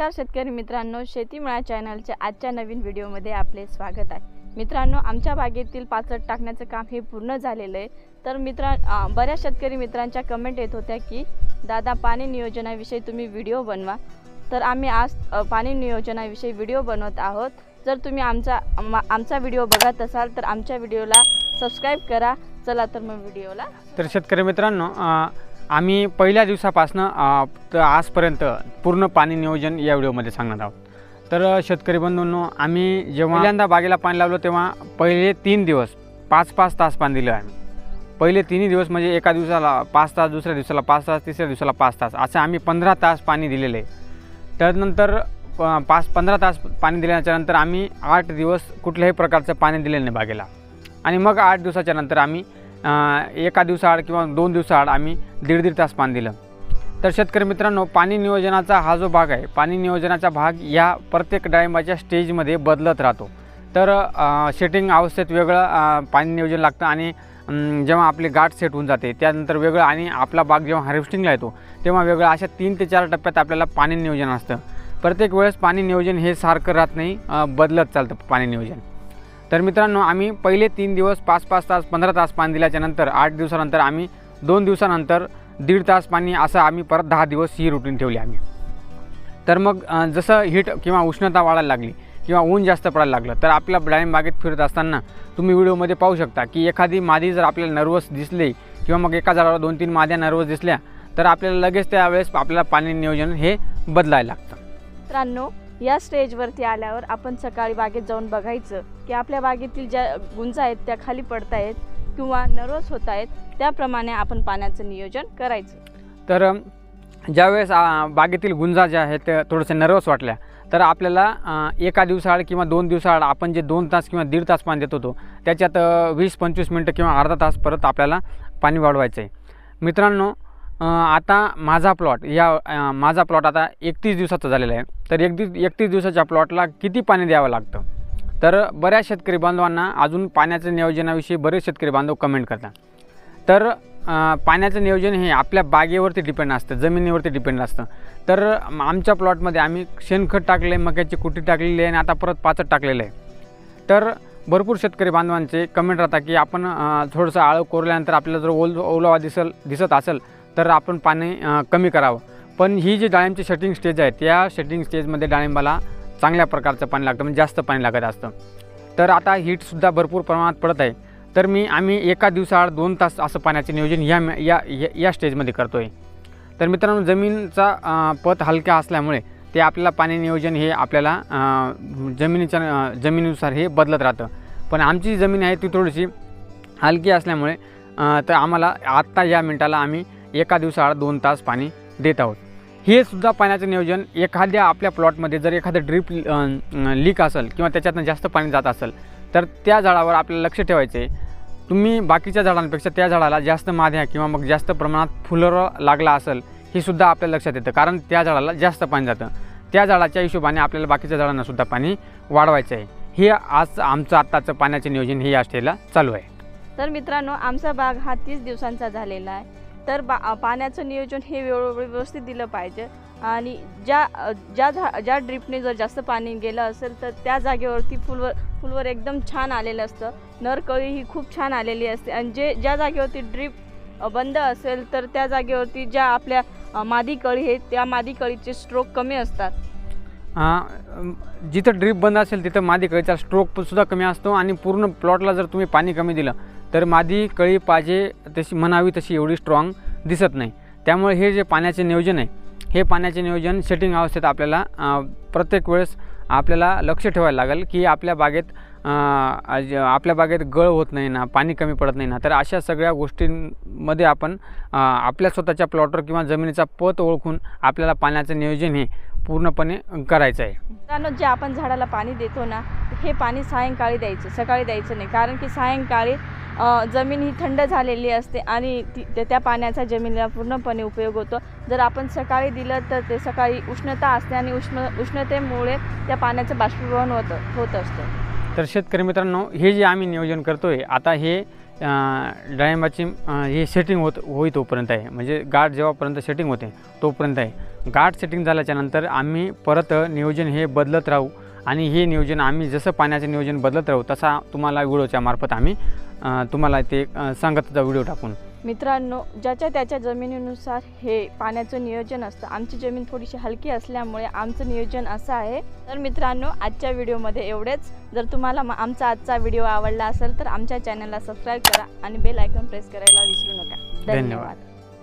नमस्कार शेतकरी मित्रांनो शेतीमळा चॅनलच्या आजच्या नवीन व्हिडिओमध्ये आपले स्वागत आहे. मित्रांनो आमच्या बागेतील पाचट टाकण्याचं काम हे पूर्ण झालेलं आहे. तर मित्रा बऱ्याच शेतकरी मित्रांच्या कमेंट येत होत्या की दादा पाणी नियोजनाविषयी तुम्ही व्हिडिओ बनवा. तर आम्ही आज पाणी नियोजनाविषयी व्हिडिओ बनवत आहोत. जर तुम्ही आमचा आमचा व्हिडिओ बघत असाल तर आमच्या व्हिडिओला सबस्क्राईब करा. चला तर मग व्हिडिओला तर शेतकरी मित्रांनो आम्ही पहिल्या दिवसापासनं तर आजपर्यंत पूर्ण पाणी नियोजन या व्हिडिओमध्ये सांगणार आहोत. तर शेतकरी बंधूंनो आम्ही जेव्हा पहिल्यांदा बागेला पाणी लावलं तेव्हा पहिले तीन दिवस पाच पाच तास पाणी दिलं आम्ही. पहिले तिन्ही दिवस म्हणजे एका दिवसाला पाच तास दुसऱ्या दिवसाला पाच तास तिसऱ्या दिवसाला पाच तास असं आम्ही पंधरा तास पाणी दिलेलं. आहे त्यानंतर प- पाच पंधरा तास पाणी दिल्याच्या नंतर आम्ही आठ दिवस कुठल्याही प्रकारचं पाणी दिलेलं नाही बागेला. आणि मग आठ दिवसाच्या नंतर आम्ही एका दिवसाआड किंवा दोन दिवसाआड आम्ही दीड दीड तास पाणी दिलं. तर शेतकरी मित्रांनो पाणी नियोजनाचा हा जो भाग आहे पाणी नियोजनाचा भाग या प्रत्येक डाळिंबाच्या स्टेजमध्ये बदलत राहतो. तर सेटिंग अवस्थेत वेगळं पाणी नियोजन लागतं आणि जेव्हा आपली गाठ सेट होऊन जाते त्यानंतर वेगळं आणि आपला बाग जेव्हा हार्वेस्टिंगला येतो तेव्हा वेगळं अशा तीन ते चार टप्प्यात आपल्याला पाणी नियोजन असतं. प्रत्येक वेळेस पाणी नियोजन हे सारखं राहत नाही बदलत चालतं पाणी नियोजन. तर मित्रांनो आम्ही पहिले तीन दिवस पाच पाच तास पंधरा तास पाणी दिल्याच्या नंतर आठ दिवसानंतर आम्ही दोन दिवसानंतर दीड तास पाणी असं आम्ही परत दहा दिवस ही रुटीन ठेवली आम्ही. तर मग जसं हीट किंवा उष्णता वाढायला लागली किंवा ऊन जास्त पडायला लागलं तर आपल्या डाळिंब बागेत फिरत असताना तुम्ही व्हिडिओमध्ये पाहू शकता की एखादी मादी जर आपल्याला नर्वस दिसली किंवा मग एका झाडावर दोन तीन माद्या नर्वस दिसल्या तर आपल्याला लगेच त्यावेळेस आपल्याला पाणी नियोजन हे बदलायला लागतं. मित्रांनो या स्टेजवरती आल्यावर आपण सकाळी बागेत जाऊन बघायचं की आपल्या बागेतील ज्या गुंजा आहेत त्या खाली पडतायत किंवा नर्वस होत आहेत त्याप्रमाणे आपण पाण्याचं नियोजन करायचं. तर ज्यावेळेस बागेतील गुंजा ज्या आहेत त्या थोडंसं नर्वस वाटल्या तर आपल्याला एका दिवसाआड किंवा दोन दिवसाआड आपण जे दोन तास किंवा दीड तास पाणी देत होतो त्याच्यात वीस पंचवीस मिनटं किंवा अर्धा तास परत आपल्याला पाणी वाढवायचं आहे मित्रांनो आता माझा प्लॉट या माझा प्लॉट आता एकतीस दिवसाचा झालेला आहे. तर एकतीस एकतीस दिवसाच्या प्लॉटला किती पाणी द्यावं लागतं? तर बऱ्याच शेतकरी बांधवांना अजून पाण्याच्या नियोजनाविषयी बरेच शेतकरी बांधव कमेंट करतात. तर पाण्याचं नियोजन हे आपल्या बागेवरती डिपेंड असतं जमिनीवरती डिपेंड असतं. तर आमच्या प्लॉटमध्ये आम्ही शेणखत टाकले मक्याची कुटी टाकलेली आहे आणि आता परत पाचट टाकलेलं आहे. तर भरपूर शेतकरी बांधवांचे कमेंट राहतात की आपण थोडंसं आळं कोरल्यानंतर आपल्याला जर ओल ओलावा दिसल दिसत असेल तर आपण पाणी कमी करावं. पण ही जी डाळिंबची शटिंग स्टेज आहे त्या शटिंग स्टेजमध्ये डाळिंबाला चांगल्या प्रकारचं पाणी लागतं म्हणजे जास्त पाणी लागत असतं. तर आता हीटसुद्धा भरपूर प्रमाणात पडत आहे. तर मी आम्ही एका दिवसाआड दोन तास असं पाण्याचे नियोजन या या या- या स्टेजमध्ये करतो आहे तर मित्रांनो जमीनचा पत हलका असल्यामुळे ते आपल्याला पाणी नियोजन हे आपल्याला जमिनीच्या जमिनीनुसार हे बदलत राहतं. पण आमची जमीन आहे ती थोडीशी हलकी असल्यामुळे तर आम्हाला आत्ता या मिनटाला आम्ही एका दिवसाआड दोन तास पाणी देत आहोत. हे सुद्धा पाण्याचं नियोजन एखाद्या आपल्या प्लॉटमध्ये जर एखादं ड्रीप लीक असेल किंवा त्याच्यातनं जास्त पाणी जात असेल तर त्या झाडावर आपल्याला लक्ष ठेवायचं आहे तुम्ही बाकीच्या झाडांपेक्षा त्या झाडाला जास्त माद्या किंवा मग जास्त प्रमाणात फुलं लागला असेल हे सुद्धा आपल्या लक्षात येतं. कारण त्या झाडाला जास्त पाणी जातं. त्या झाडाच्या हिशोबाने आपल्याला बाकीच्या झाडांना सुद्धा पाणी वाढवायचं आहे हे आज आमचं आत्ताचं पाण्याचं नियोजन हे या चालू आहे. तर मित्रांनो आमचा बाग हा तीस दिवसांचा झालेला आहे. तर बा पाण्याचं नियोजन हे वेळोवेळी व्यवस्थित दिलं पाहिजे. आणि ज्या ज्या झा ज्या ड्रिपने जर जास्त पाणी गेलं असेल तर त्या जागेवरती फुलवर फुलवर एकदम छान आलेलं असतं. नरकळी ही खूप छान आलेली असते. आणि जे ज्या जागेवरती ड्रीप बंद असेल तर त्या जागेवरती ज्या आपल्या मादी कळी आहेत त्या मादी कळीचे स्ट्रोक कमी असतात. जिथं ड्रीप बंद असेल तिथं मादी कळीचा स्ट्रोक सुद्धा कमी असतो आणि पूर्ण प्लॉटला जर तुम्ही पाणी कमी दिलं तर मादी कळी पाजे तशी म्हणावी तशी एवढी स्ट्रॉंग दिसत नाही. त्यामुळे हे जे पाण्याचे नियोजन आहे हे पाण्याचे नियोजन सेटिंग अवस्थेत आपल्याला प्रत्येक वेळेस आपल्याला लक्ष ठेवायला लागेल की आपल्या बागेत आपल्या बागेत गळ होत नाही ना पाणी कमी पडत नाही ना. तर अशा सगळ्या गोष्टींमध्ये आपण आपल्या स्वतःच्या प्लॉटवर किंवा जमिनीचा पत ओळखून आपल्याला पाण्याचं नियोजन हे पूर्णपणे करायचं आहे. मित्रांनो जे आपण झाडाला पाणी देतो ना हे पाणी सायंकाळी द्यायचं सकाळी द्यायचं नाही. कारण की सायंकाळी जमीन ही थंड झालेली असते आणि ती त्या- त्या पाण्याचा जमिनीला पूर्णपणे उपयोग होतो. जर आपण सकाळी दिलं तर ते सकाळी उष्णता असते आणि उष्ण उष्णतेमुळे त्या पाण्याचं बाष्पीभवन होतं होत असतं. तर शेतकरी मित्रांनो हे जे आम्ही नियोजन करतो आहे आता हे डाळिंबाची हे सेटिंग होत होई तोपर्यंत आहे. म्हणजे गाठ जेव्हापर्यंत सेटिंग होते तोपर्यंत आहे. गाठ सेटिंग झाल्याच्यानंतर आम्ही परत नियोजन हे बदलत राहू. आणि हे नियोजन आम्ही जसं पाण्याचं नियोजन बदलत राहू तसा तुम्हाला व्हिडिओच्या मार्फत आम्ही तुम्हाला ते अं, सांगतचा व्हिडिओ टाकून. मित्रांनो ज्याच्या त्याच्या जमिनीनुसार हे पाण्याचं नियोजन असतं. आमची जमीन थोडीशी हलकी असल्यामुळे आमचं नियोजन असं आहे. तर मित्रांनो आजच्या व्हिडिओमध्ये एवढेच. जर तुम्हाला आमचा आजचा व्हिडिओ आवडला असेल तर आमच्या चॅनलला सबस्क्राईब करा आणि बेल आयकॉन प्रेस करायला विसरू नका. धन्यवाद.